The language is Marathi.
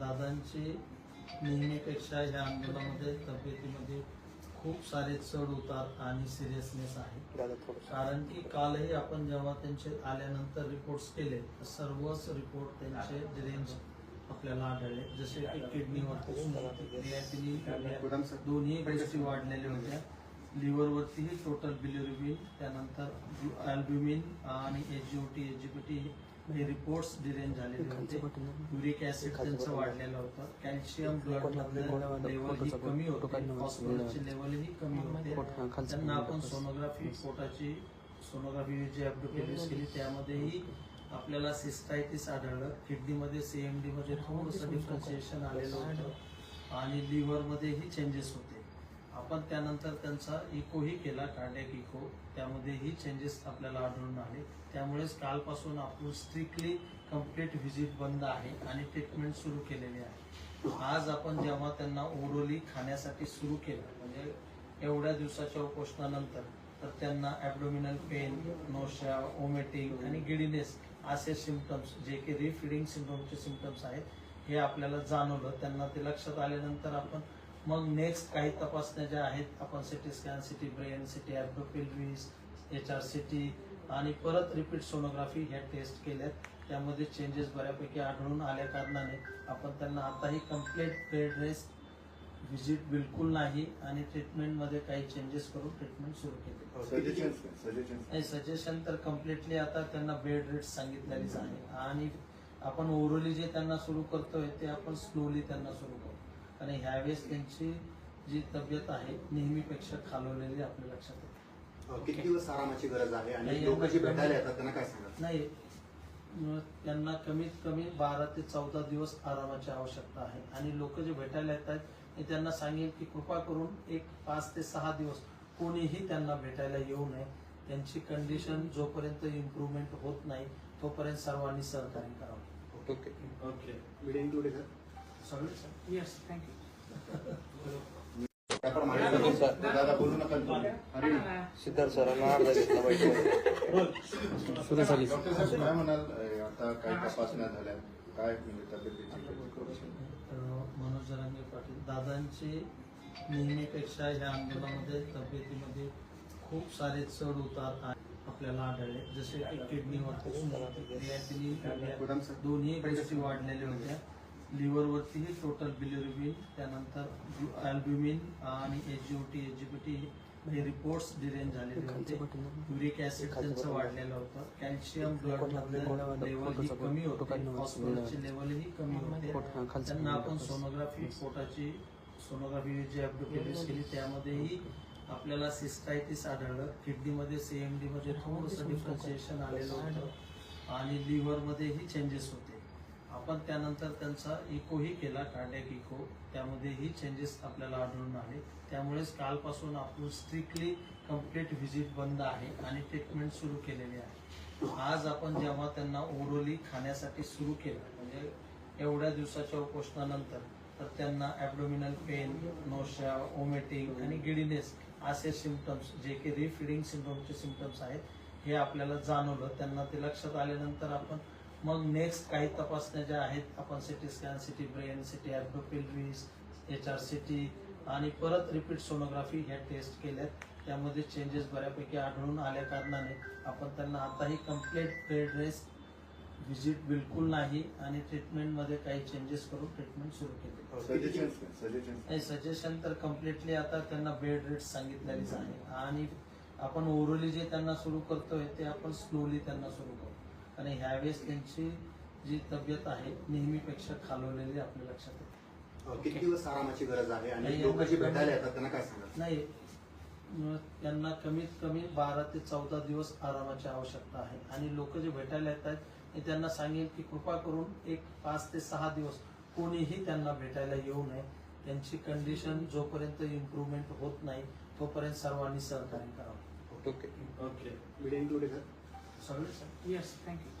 दादांचे नेहमीपेक्षा ह्या आंदोलनामध्ये तब्येतीमध्ये खूप सारे चढ उतार आणि सिरियसनेस आहे. कारण की कालही आपण जेव्हा त्यांचे आल्यानंतर रिपोर्ट्स केले तर सर्वच रिपोर्ट त्यांचे डिरेंज आपल्याला आढळले. जसे की क्रिएटिनिन दोन्ही गोष्टी वाढलेल्या होत्या. लिव्हरवरतीही टोटल बिलिरुबिन त्यानंतर अल्ब्युमिन आणि एचजीओटी एचजीपीटी हे रिपोर्ट्स डिरेंज झालेले होते. युरिक ऍसिड त्यांचं वाढलेलं होतं. कॅल्शियम ब्लड लेवल ही कमी होते. फॉस्फरसची लेवल ही कमी होते. त्यांना आपण सोनोग्राफी पोटाची सोनोग्राफी जी ऍब्डोपेलिस केली त्यामध्येही आपल्याला सिस्टायटिस आढळलं. किडनीमध्ये सीएमडी मध्ये थोडंसं डिफरन्शिएशन आलेलं होतं. आणि लिव्हर मध्येही चेंजेस होते. आपण त्यानंतर त्यांचा इकोही केला कार्डियक इको त्यामध्येही चेंजेस आपल्याला आढळून आले. त्यामुळेच कालपासून आपण स्ट्रिक्टली कंप्लीट व्हिजिट बंद आहे आणि ट्रीटमेंट सुरू केलेली आहे. आज आपण जेव्हा त्यांना ओरोली खाण्यासाठी सुरू केलं म्हणजे एवढ्या दिवसाच्या उपोषणानंतर तर त्यांना ॲबडोमिनल पेन नोशा ओमेटिंग आणि गिडीनेस असे सिमटम्स जे की रिफिडिंग सिंड्रोमचे सिमटम्स आहेत हे आपल्याला जाणवलं. त्यांना ते लक्षात आल्यानंतर आपण मग नेक्स्ट काही तपासण्या ज्या आहेत आपण CT scan CT brain CT abdopelvis H R CT आणि परत रिपीट सोनोग्राफी ह्या टेस्ट केल्यात. त्यामध्ये चेंजेस बऱ्यापैकी आढळून आल्या कारणाने आपण त्यांना आताही कंप्लीट बेड रेस्ट व्हिजिट बिलकुल नाही आणि ट्रीटमेंटमध्ये काही चेंजेस करून ट्रीटमेंट सुरू केले. सजेशन सजेशन तर कम्प्लिटली आता त्यांना बेड रेट सांगितलेलीच आहे. आणि आपण ओरली जे त्यांना सुरू करतोय ते आपण स्लोली त्यांना सुरू करू आणि ह्यावेळेस त्यांची जी तब्येत आहे नेहमीपेक्षा खालवलेली आपल्या लक्षात येते. किती दिवस आरामाची गरज आहे? आणि लोक जे. भेटायला येतात त्यांना काय सांगा नाही त्यांना कमीत कमी बारा ते चौदा दिवस आरामाची आवश्यकता आहे. आणि लोक जे भेटायला येत आहेत मी त्यांना सांगेन की कृपा करून एक पाच ते सहा दिवस कोणीही त्यांना भेटायला येऊ नये. त्यांची कंडिशन जोपर्यंत इम्प्रूव्हमेंट होत नाही तोपर्यंत सर्वांनी सहकार्य करावं. Okay. Okay. Media included sir Siddharth सरांना अर्धा घेतला पाहिजे. डॉक्टर साहेब काय म्हणाल? आता काही तपासण्या झाल्या? काय म्हणजे मनोज जरांगे पाटील दादांचे नेहमीपेक्षा ह्या आंदोलनामध्ये तब्येतीमध्ये खूप सारे चढ उतार आपल्याला आढळले. जसे की क्रिएटिनिन दोन्ही गोष्टी वाढलेल्या होत्या. लिव्हरवरतीही टोटल बिलिरुबिन त्यानंतर अल्ब्युमिन आणि एचजीओटी एचजीपीटी हे रिपोर्ट्स डिरेंज झालेले होते. युरिक ऍसिड त्यांचं वाढलेलं होतं. कॅल्शियम ब्लड लेवल ही कमी होते. फॉस्फरसची लेवल ही कमी होते. त्यांना आपण सोनोग्राफी पोटाची सोनोग्राफी जी ऍब्डोपेलिस केली त्यामध्येही आपल्याला सिस्टायटिस आढळलं. किडनीमध्ये सीएमडी मध्ये थोडंसं डिफरन्शिएशन आलेलं होतं. आणि लिव्हर मध्येही चेंजेस होते. आपण त्यानंतर त्यांचा इकोही केला कार्डियक इको त्यामध्येही चेंजेस आपल्याला आढळून आले. त्यामुळेच कालपासून आपण स्ट्रिक्टली कंप्लीट व्हिजिट बंद आहे आणि ट्रीटमेंट सुरू केलेली आहे. आज आपण जेव्हा त्यांना ओरोली खाण्यासाठी सुरू केलं म्हणजे एवढ्या दिवसाच्या उपोषणानंतर तर त्यांना ॲबडोमिनल पेन नोशा ओमेटिंग आणि गिडीनेस असे सिमटम्स जे की रिफिडिंग सिंड्रोमचे सिमटम्स आहेत हे आपल्याला जाणवलं. त्यांना ते लक्षात आल्यानंतर आपण मग नेक्स्ट काही तपासण्या ज्या आहेत आपण CT scan CT brain CT abdopelvis H R CT आणि परत रिपीट सोनोग्राफी ह्या टेस्ट केल्यात. त्यामध्ये चेंजेस बऱ्यापैकी आढळून आल्या कारणाने आपण त्यांना आताही कंप्लीट बेड रेस्ट व्हिजिट बिलकुल नाही आणि ट्रीटमेंटमध्ये काही चेंजेस करून ट्रीटमेंट सुरू केले. सजेशन नाही सजेशन तर कम्प्लिटली आता त्यांना बेड रेट सांगितलेलीच आहे. आणि आपण ओरली जे त्यांना सुरू करतोय ते आपण स्लोली त्यांना सुरू करू आणि ह्यावेळेस त्यांची जी तब्येत आहे नेहमीपेक्षा खालवलेली आपल्या लक्षात येते. किती दिवस आरामाची गरज आहे आणि नाही, लोक जे नाही. भेटायला येतात त्यांना काय सांगा नाही त्यांना कमीत कमी बारा ते चौदा दिवस आरामाची आवश्यकता आहे. आणि लोक जे भेटायला येत आहेत मी त्यांना सांगेन की कृपा करून एक पाच ते सहा दिवस कोणीही त्यांना भेटायला येऊ नये. त्यांची कंडिशन जोपर्यंत इम्प्रूव्हमेंट होत नाही तोपर्यंत सर्वांनी सहकार्य करावं. Okay. Okay. service? Yes, thank you.